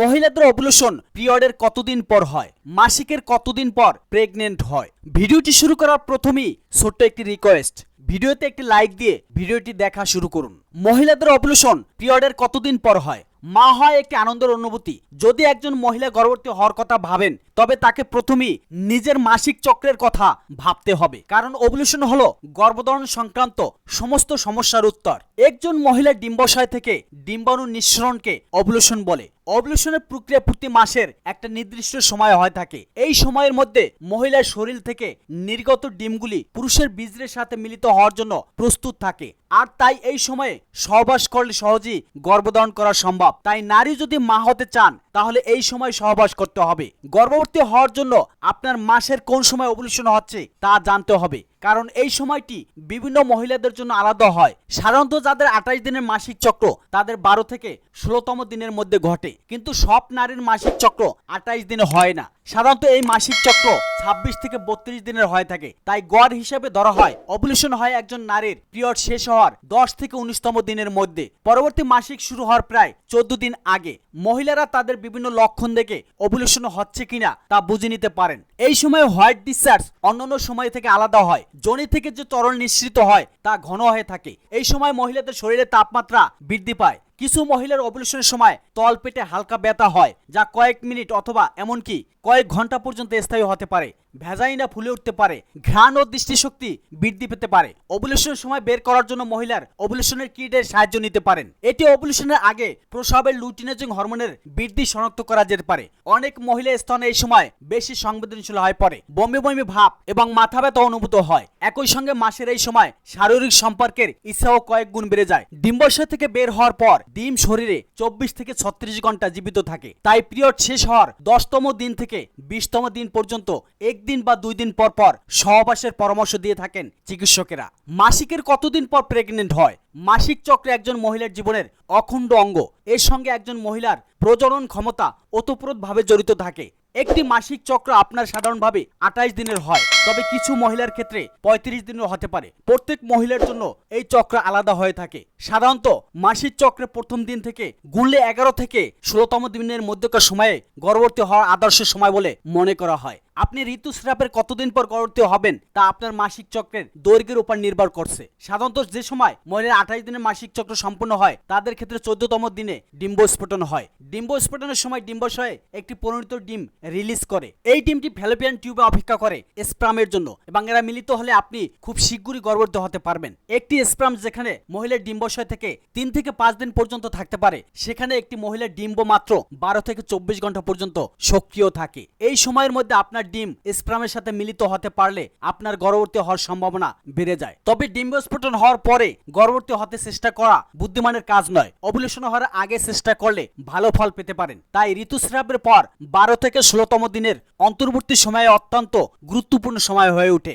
মহিলাদের অবলুশন পিরিয়ডের কতদিন পর হয়? মাসিকের কতদিন পর প্রেগনেন্ট হয়? ভিডিওটি শুরু করার প্রথমেই ছোট্ট একটি রিকোয়েস্ট ভিডিওতে একটি লাইক দিয়ে ভিডিওটি দেখা শুরু করুন। মহিলাদের অবলুশন পিরিয়ডের কতদিন পর হয়? মা হয় একটি আনন্দের অনুভূতি। যদি একজন মহিলা গর্ভবতী হওয়ার কথা ভাবেন, তবে তাকে প্রথমেই নিজের মাসিক চক্রের কথা ভাবতে হবে। কারণ ওভলিউশন হলো গর্ভধারণ সংক্রান্ত সমস্ত সমস্যার উত্তর। একজন মহিলা ডিম্বাশয় থেকে ডিম্বাণু নিঃসরণকে ওভলিউশন বলে। ওভলিউশনের প্রক্রিয়া প্রতি মাসের একটা নির্দিষ্ট সময় হয়ে থাকে। এই সময়ের মধ্যে মহিলার শরীর থেকে নির্গত ডিমগুলি পুরুষের বীজের সাথে মিলিত হওয়ার জন্য প্রস্তুত থাকে। আর তাই এই সময়ে সহবাস করলে সহজেই গর্ভধারণ করা সম্ভব। তাই নারী যদি মা হতে চান, তাহলে এই সময় সহবাস করতে হবে। গর্ভবতী হওয়ার জন্য আপনার মাসের কোন সময় ওভলিউশন হচ্ছে তা জানতে হবে। কারণ এই সময়টি বিভিন্ন মহিলাদের জন্য আলাদা হয়। সাধারণত যাদের আঠাশ দিনের মাসিক চক্র, তাদের বারো থেকে ষোলোতম দিনের মধ্যে ঘটে। কিন্তু সব নারীর মাসিক চক্র আঠাইশ দিনে হয় না। সাধারণত এই মাসিক চক্র ছাব্বিশ থেকে বত্রিশ দিনের হয়ে থাকে। তাই গড় হিসেবে ধরা হয়। অবলিউশন হয় একজন নারীর পিরিয়ড শেষ হওয়ার দশ থেকে উনিশতম দিনের মধ্যে। পরবর্তী মাসিক শুরু হওয়ার প্রায় চোদ্দ দিন আগে। মহিলারা তাদের বিভিন্ন লক্ষণ দেখে অবলিউশন হচ্ছে কিনা তা বুঝে নিতে পারেন। এই সময় হোয়াইট ডিসচার্জ অন্যান্য সময় থেকে আলাদা হয়। জনি থেকে যে তরল নিঃসৃত হয় তা ঘন হয়ে থাকে। এই সময় মহিলাদের শরীরে তাপমাত্রা বৃদ্ধি পায়। কিছু মহিলার অবলিউশনের সময় তল পেটে হালকা ব্যথা হয়, যা কয়েক মিনিট অথবা এমনকি কয়েক ঘণ্টা পর্যন্ত স্থায়ী হতে পারে। ভেজাইনা ফুলে উঠতে পারে, ঘ্রাণ ও দৃষ্টিশক্তি বৃদ্ধি পেতে পারে। অবলিউশনের সময় বের করার জন্য মহিলার অবলিউশনের কিটের সাহায্য নিতে পারেন। এটি অবলিউশনের আগে প্রসবের লুটিনেজিং হরমোনের বৃদ্ধি শনাক্ত করা যেতে পারে। অনেক মহিলা স্তনে এই সময় বেশি সংবেদনশীল হয়ে পড়ে, বমি বমি ভাব এবং মাথা ব্যথা অনুভূত হয়। একই সঙ্গে মাসের এই সময় শারীরিক সম্পর্কের ইচ্ছাও কয়েক গুণ বেড়ে যায়। ডিম্বাশয় থেকে বের হওয়ার পর ডিম শরীরে চব্বিশ থেকে ছত্রিশ ঘণ্টা জীবিত থাকে। তাই পিরিয়ড শেষ হওয়ার দশতম দিন থেকে বিশতম দিন পর্যন্ত একদিন বা দুই দিন পর পর সহবাসের পরামর্শ দিয়ে থাকেন চিকিৎসকেরা। মাসিকের কতদিন পর প্রেগনেন্ট হয়? মাসিক চক্রে একজন মহিলার জীবনের অখণ্ড অঙ্গ। এর সঙ্গে একজন মহিলার প্রজনন ক্ষমতা ওতপ্রোতভাবে জড়িত থাকে। একটি মাসিক চক্র আপনার সাধারণভাবে আঠাইশ দিনের হয়, তবে কিছু মহিলার ক্ষেত্রে পঁয়ত্রিশ দিনও হতে পারে। প্রত্যেক মহিলার জন্য এই চক্র আলাদা হয়ে থাকে। সাধারণত মাসিক চক্রে প্রথম দিন থেকে গুনলে এগারো থেকে ষোলোতম দিনের মধ্যকার সময়ে গর্ভবতী হওয়ার আদর্শ সময় বলে মনে করা হয়। আপনি ঋতুস্রাবের কতদিন পর গর্ভবতী হবেন তা আপনার মাসিক চক্রের দৈর্ঘ্যের উপর নির্ভর করছে। সাধারণত যে সময় মহিলার আঠাইশ দিনের মাসিক চক্র সম্পূর্ণ হয়, তাদের ক্ষেত্রে চোদ্দতম দিনে ডিম্বস্ফোটন হয়। ডিম্বস্ফোটনের সময় ডিম্বাশয়ে একটি পরিণত ডিম রিলিজ করে। এই ডিমটি ফ্যালোপিয়ান টিউবে অপেক্ষা করে স্প্রামের জন্য এবং এরা মিলিত হলে আপনি খুব শীঘ্রই গর্ভবতী হতে পারবেন। একটি স্প্রাম যেখানে মহিলার ডিম্বাশয় থেকে তিন থেকে পাঁচ দিন পর্যন্ত থাকতে পারে, সেখানে একটি মহিলার ডিম্ব মাত্র বারো থেকে চব্বিশ ঘণ্টা পর্যন্ত সক্রিয় থাকে। এই সময়ের মধ্যে আপনার ডিম স্প্রামের সাথে মিলিত হতে পারলে আপনার গর্ভবতী হওয়ার সম্ভাবনা বেড়ে যায়। তবে ডিম্বস্ফোটন হওয়ার পরে গর্ভবতী হতে চেষ্টা করা বুদ্ধিমানের কাজ নয়। অবলেশন হওয়ার আগে চেষ্টা করলে ভালো ফল পেতে পারেন। তাই ঋতুস্রাবের পর বারো থেকে ষোলোতম দিনের অন্তর্বর্তী সময়ে অত্যন্ত গুরুত্বপূর্ণ সময় হয়ে ওঠে।